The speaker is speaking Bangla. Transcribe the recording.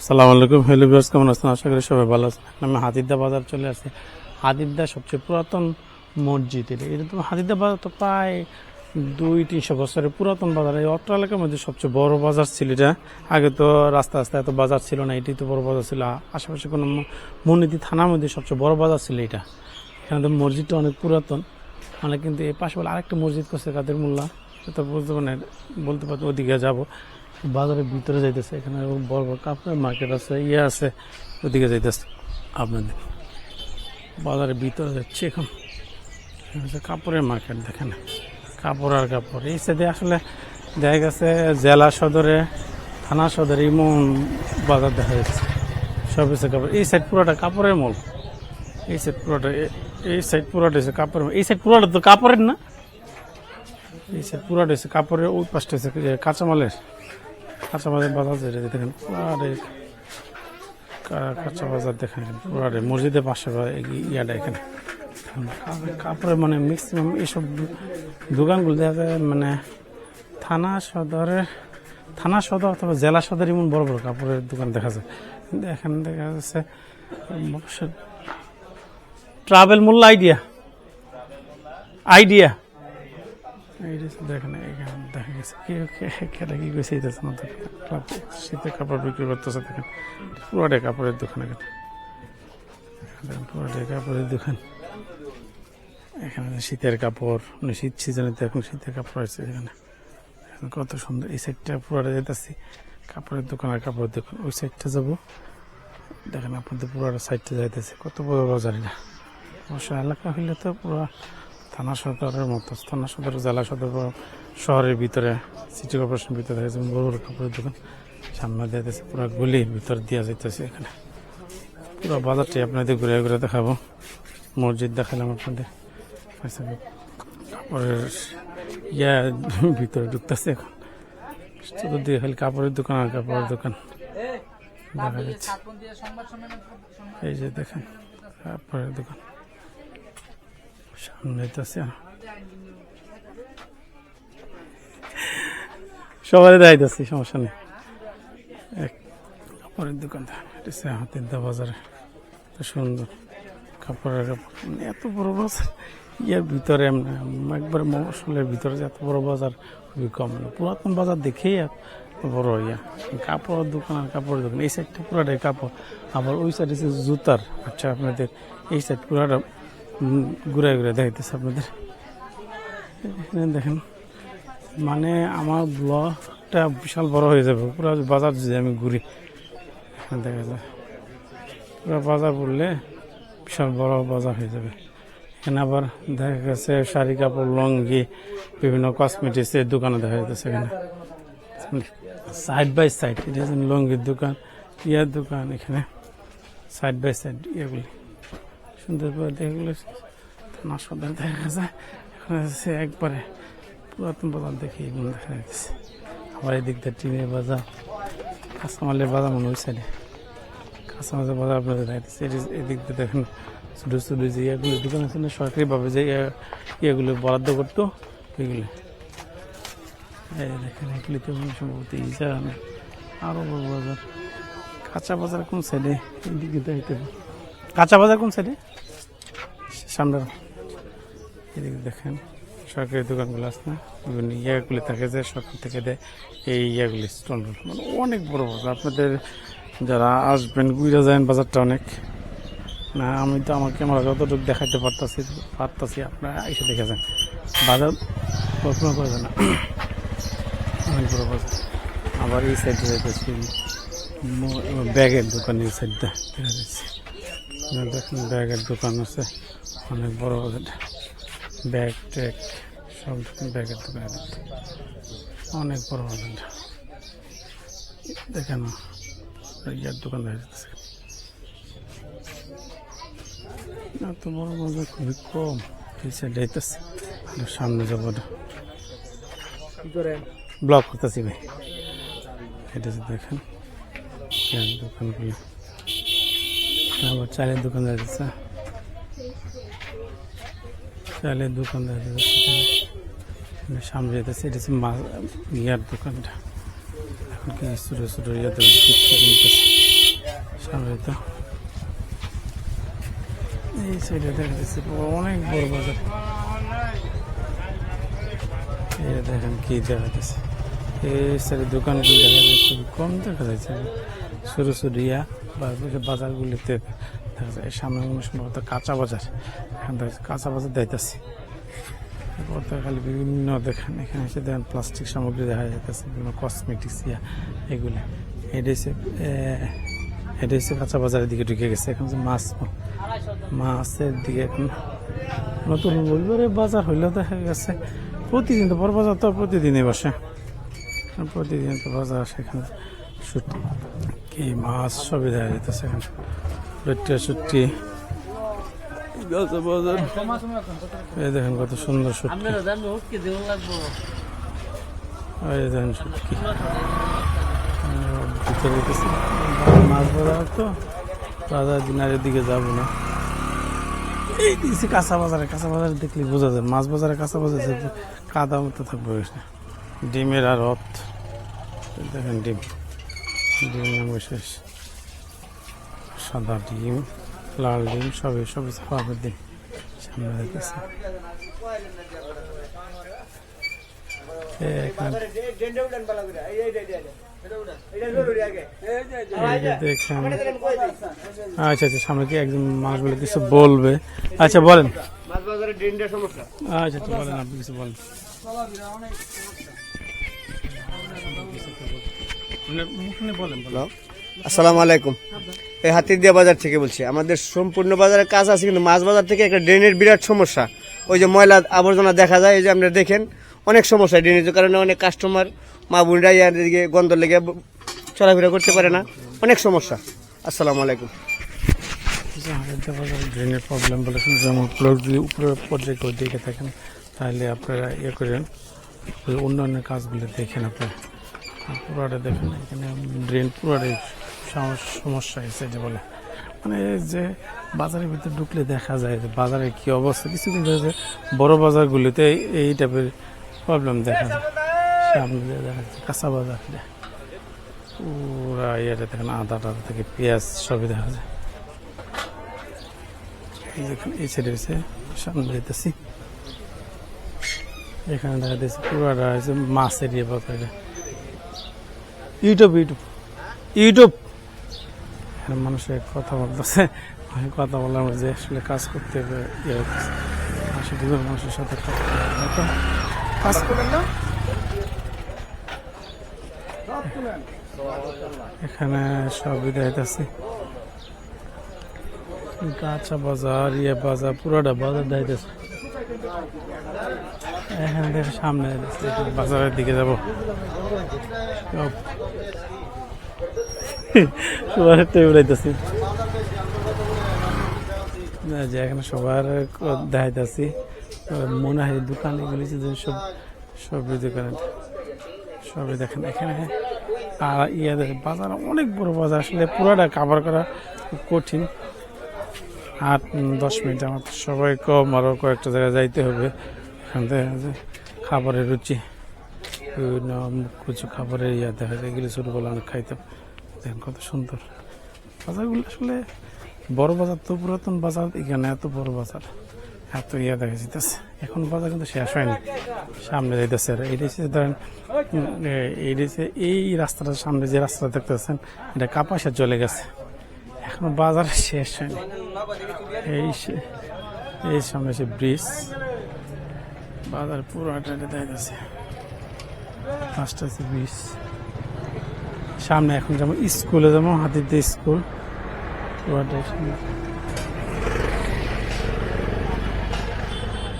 সালাম আলাইকুম। হ্যালো বিয়ার্স কেমন আছেন? আশা করি সবাই ভালো আছেন। আমি হাতিদ্দা বাজার চলে আসছে। হাতিদ্দা সবচেয়ে পুরাতন মসজিদ এটা এটা তো হাতিদ্দা বাজার তো প্রায় দুই তিনশো বছরের পুরাতন বাজার। এই অত্র এলাকার মধ্যে সবচেয়ে বড় বাজার ছিল এটা। আগে তো রাস্তা রাস্তা এত বাজার ছিল না, এটি তো বড় বাজার ছিল। আশেপাশে কোনো ম- থানার মধ্যে সবচেয়ে বড় বাজার ছিল এটা। এখানে তো মসজিদটা অনেক পুরাতন। মানে কিন্তু এই পাশে বলে আরেকটা মসজিদ করছে কাদের মোল্লা। সেটা বুঝতে মানে বলতে পারতো ওদিকে যাব। বাজারের ভিতরে যাইতেছে এখানে বড় বড় কাপড়ের মার্কেট আছে ইয়ে আছে, ওদিকে যাইতেছে আপনাদের। বাজারের ভিতরে যাচ্ছে এখন। কাপড়ের মার্কেট দেখেন। কাপড় আর কাপড়। এই সাইডে আসলে দেখা গেছে জেলা সদরে, থানা সদরে এমন বাজার দেখা যাচ্ছে। সব হচ্ছে কাপড়। এই সাইড পুরোটা কাপড়ের মল। এই সাইড পুরোটা এই সাইড পুরোটা হচ্ছে কাপড়ের। এই সাইড পুরোটা তো কাপড়ের না? এই সাইড পুরোটা হচ্ছে কাপড়ের ওই পাশটা হচ্ছে কাঁচামালের। কাঁচা বাজার বাজার যেটা দেখেন কাঁচা বাজার দেখেন পুরারে মসজিদের পাশে ইয়াটা এখানে। কাপড়ের মানে ম্যাক্সিমাম এইসব দোকানগুলো দেখা যায় মানে থানা সদরের থানা সদর অথবা জেলা সদর এমন বড় বড় কাপড়ের দোকান দেখা যায়। এখানে দেখা যাচ্ছে ট্রাভেল মূল্য আইডিয়া আইডিয়া দেখেন এখানে দেখা গেছে। কি খেলা কি কইছে এটা না ক্লাব শীতের কাপড় বিক্রি করতেছে দেখেন। পুরোটা কাপড়ের দোকান এখানে। দেখেন, পুরোটা কাপড়ের দোকান। এখানে শীতের কাপড় মানে শীত সিজনে তো এখন শীতের কাপড় আছে এখানে। কত সুন্দর। এই সাইডটা পুরোটা যেতেছি কাপড়ের দোকান আর কাপড়ের দোকান। ওই সাইডটা যাব। দেখেন, আপনাদের পুরোটা সাইডটা যাইতেছে। কত বড় বাজার এটা। অবশ্য এলাকা হইলে তো পুরো থানা সদরের মতো থানা সদর জেলা সদর শহরের ভিতরে সিটি কর্পোরেশনের ভিতরে যাচ্ছে বড় বড় কাপড়ের দোকান। সামনে যাচ্ছে পুরো গলি ভিতর দিয়া যাইতেছে এখানে। পুরো বাজারটি আপনাদের ঘুরে ঘুরে দেখাবো। মসজিদ দেখালাম আপনাদের। আচ্ছা, কাপড়ের ইয়া ভিতরে ঢুকতেছে এখন। চতুর্দিকে খালি কাপড়ের দোকান আর কাপড়ের দোকান দেখা যাচ্ছে। এই যে দেখেন কাপড়ের দোকান। সামনে যাইতেছে সবাই দেখাইতেছি, সমস্যা নেই। এক কাপড়ের দোকান এটা হচ্ছে হাতের দা বাজারে। সুন্দর কাপড়ের কাপড়। মানে এত বড় বাজার, ইয়ার ভিতরে একবার মশলের ভিতরে যে এত বড় বাজার, খুবই কম পুরাতন বাজার দেখেই বড় ইয়া। কাপড়ের দোকান আর কাপড়ের দোকান। এই সাইডটা পুরাটাই কাপড়। আবার ওই সাইড জুতার। আচ্ছা আপনাদের এই সাইড পুরাটা ঘুরে ঘুরে দেখাইতেছে আপনাদের। এখানে দেখেন মানে আমার ব্লগটা বিশাল বড় হয়ে যাবে, পুরো বাজার যদি আমি ঘুরি দেখা যায়। পুরো বাজার ঘুরলে বিশাল বড় বাজার হয়ে যাবে। এখানে আবার দেখা গেছে, শাড়ি কাপড়, লঙ্গি, বিভিন্ন কসমেটিক্সের দোকানে দেখা যাচ্ছে এখানে। সাইড বাই সাইড এটা লঙ্গির দোকান, ইয়ার দোকান এখানে। সাইড বাই সাইড ইয়েগুলি। দেখগুলো সদর দেখা গেছে। এখানে হচ্ছে একবারে পুরাতন বাজার দেখে এগুলো দেখা যাচ্ছে আবার এদিক দিয়ে টিনের বাজার, কাঁচামালের বাজার মনে সাইডে কাঁচামালের বাজার আপনাদের দেখাচ্ছে এদিক দিয়ে দেখেন, ছোটো ছোটো যে ইয়েগুলো, দোকান আছে না, সরকারিভাবে যে ইয়ে- ইয়েগুলো বরাদ্দ করতো, এগুলো। এই দেখেন এগুলিতে সম্ভবত এই জায়গা আরও বড় বাজার। কাঁচা বাজার কোন সাইডে এদিকে দেখাইতে হবে। কাঁচা বাজার কোন সাইডে সামনে এদিকে দেখেন, সরকারি দোকানগুলো আছে না? বিভিন্ন ইয়াগুলি থাকে যে, সরকার থেকে দেয়। এই ইয়াগুলি স্টলগুলো মানে অনেক বড় বাজার আপনাদের যারা আসবেন গুইরা যায় বাজারটা অনেক। না, আমি তো আমার ক্যামেরা যতটুকু দেখাইতে পারতাছি পারতাছি, আপনারা এসে দেখে যান। বাজার কল্পনা করবেন না। অনেক বড় বাজার। আবার এই সাইডে যাইতেছি ব্যাগের দোকান এই সাইডটা দেখা যাচ্ছে। দেখুন ব্যাগের দোকান আছে। অনেক বড় ব্যাগ ট্যাগ সব ব্যাগের দোকান। অনেক বড় বাজার দেখেন ইয়ার দোকান দেখা যাচ্ছে। এত বড় বাজার খুবই কম। এই সাইডে যাইতেছে সামনে যাব ব্লক করতেছি ভাই। এটা দেখেন, ইয়ার দোকানগুলো। আবার চালের দোকান যাচ্ছে। চালের দোকান দেখা যাচ্ছে সামনে যেতেছে, এটা হচ্ছে মা- ইয়ার দোকানটা। এখন কি ছোটো ছোটো ইয়াতে করতেছে হয়তো এই সাইডে দেখা যাচ্ছে অনেক বড় বাজার। এই দেখেন কি দেখা যাচ্ছে। এই সাইডে দোকানগুলো দেখা যাচ্ছে কম দেখা যাচ্ছে। ইয়া বা বাজারগুলিতে দেখা যায়, সামনে সম্ভবত কাঁচা বাজার। এখান থেকে কাঁচা বাজার এরপর খালি বিভিন্ন দেখেন, এখানে এসে দেখেন প্লাস্টিক সামগ্রী দেখা যাইতেছে, বিভিন্ন কসমেটিক্স ইয়া, এগুলি। হচ্ছে কাঁচা বাজারের দিকে ঢুকে গেছে। এখন যে মাছ, মাছের দিকে এখন নতুন রবিবারে বাজার হইলেও দেখা গেছে, প্রতিদিন তো বড় বাজার তো প্রতিদিনই বসে। প্রতিদিন তো বাজার সেখানে ছুটি কি মাছ সবই দেখা যেতেছে এখানে। পেটে ছুটি গাছে বাজার এই দেখেন কত সুন্দর সত্যি আপনারা জানো কি দেওয়া লাগবো এই দেখেন ভিতরে মাছ বাজার তো বাজার দিনারের দিকে যাব না। এই দিয়েছি কাঁচা বাজারে। কাঁচা বাজারে দেখলে বোঝা যায়। মাছ বাজারে, কাঁচা বাজারে কাদা মতো থাকবে। ডিমের আর রথ। দেখেন ডিম। ডিম নাম শেষ সাদা ডিম লাল ডিম সবই সবই খাওয়াবের ডিম। সামনে আচ্ছা আচ্ছা সামনে কি একজন বলে কিছু বলবে? আচ্ছা বলেন। আচ্ছা আচ্ছা বলেন আপনি কিছু বলেন। আসসালামু আলাইকুম। এই হাতিরদিয়া বাজার থেকে বলছি আমাদের সম্পূর্ণ বাজারে কাজ আছে কিন্তু মাছ বাজার থেকে একটা ড্রেনের বিরাট সমস্যা। ওই যে ময়লা আবর্জনা দেখা যায় এই যে আপনারা দেখেন অনেক সমস্যা ড্রেনের কারণে অনেক কাস্টমার মা বোনরা ইয়ার দিকে গন্ধ লেগে চলাফেরা করতে পারে না। অনেক সমস্যা। আসসালামু আলাইকুম। ড্রেনের প্রবলেম বলেছেন যেমন প্লট যদি উপরে পর্যায়ে কেউ দেখে থাকেন তাহলে আপনারা ইয়ে করেন অন্যান্য কাজগুলো দেখেন আপনারা। পুরাটা দেখেন, এখানে ড্রেন পুরাটাই সমস্যা হয়েছে যে বলে। মানে যে বাজারের ভিতরে ঢুকলে দেখা যায় যে বাজারের কি অবস্থা, কিছুদিন ধরে বড় বাজারগুলিতে এই- টাইপের প্রবলেম দেখা যায়। সামনে দেখা যাচ্ছে কাঁচা বাজার। পুরা ইয়েটা দেখেন আদা টাদা থেকে পেঁয়াজ সবই দেখা যায়। দেখুন, এই সাইডে সামনে যেতেছি এখানে দেখা যাচ্ছে পুরাটা হচ্ছে মাছের ইয়ে বাজার। YouTube YouTube. ইউটিউব। মানুষের কথা বলতেছে। আমি কথা বললাম যে আসলে কাজ করতে ইয়ে হচ্ছে। আসলে দুজন মানুষের সাথে কাজ না? এখানে সব বিদায় আছে কাঁচা বাজার ইয়ে বাজার পুরোটা বাজার দাইতেছে এখান থেকে সামনে বাজারের দিকে যাব। সব। সবার আইতেছি যে এখানে সবার দেখাইতেছি। মনে হয় দোকান এগুলি যে সব সবই দোকানে সবই দেখেন। এখানে আর ইয়ে দেখেন, বাজার অনেক বড় বাজার। আসলে পুরোটা কাভার করা খুব কঠিন। আট দশ মিনিট আমার সবাই কম আরও কয়েকটা জায়গায় যাইতে হবে। এখান থেকে খাবারের রুচি বিভিন্ন কিছু খাবারের ইয়ে দেখা যায় এগুলি ছোটোবেলা অনেক খাইতাম। দেখেন কত সুন্দর। বাজারগুলো আসলে বড় বাজার তো পুরাতন বাজার এখানে এত বড় বাজার এত ইয়ে দেখা যেতেছে এখন বাজার কিন্তু শেষ হয়নি সামনে যাইতেছে আর এই হচ্ছে ধরেন উম, এ- এইটা হচ্ছে এই রাস্তাটার সামনে যে রাস্তাটা দেখতেছেন এটা কাপাসে চলে গেছে। এখনও বাজার শেষ হয়নি। এই এই সামনে সে ব্রিজ। বাজার পুরোটা দেখা যাচ্ছে পাঁচটা ব্রিজ। সামনে এখন যেমন স্কুলে যেমন হাতিতে স্কুল পুরোটাই সামনে।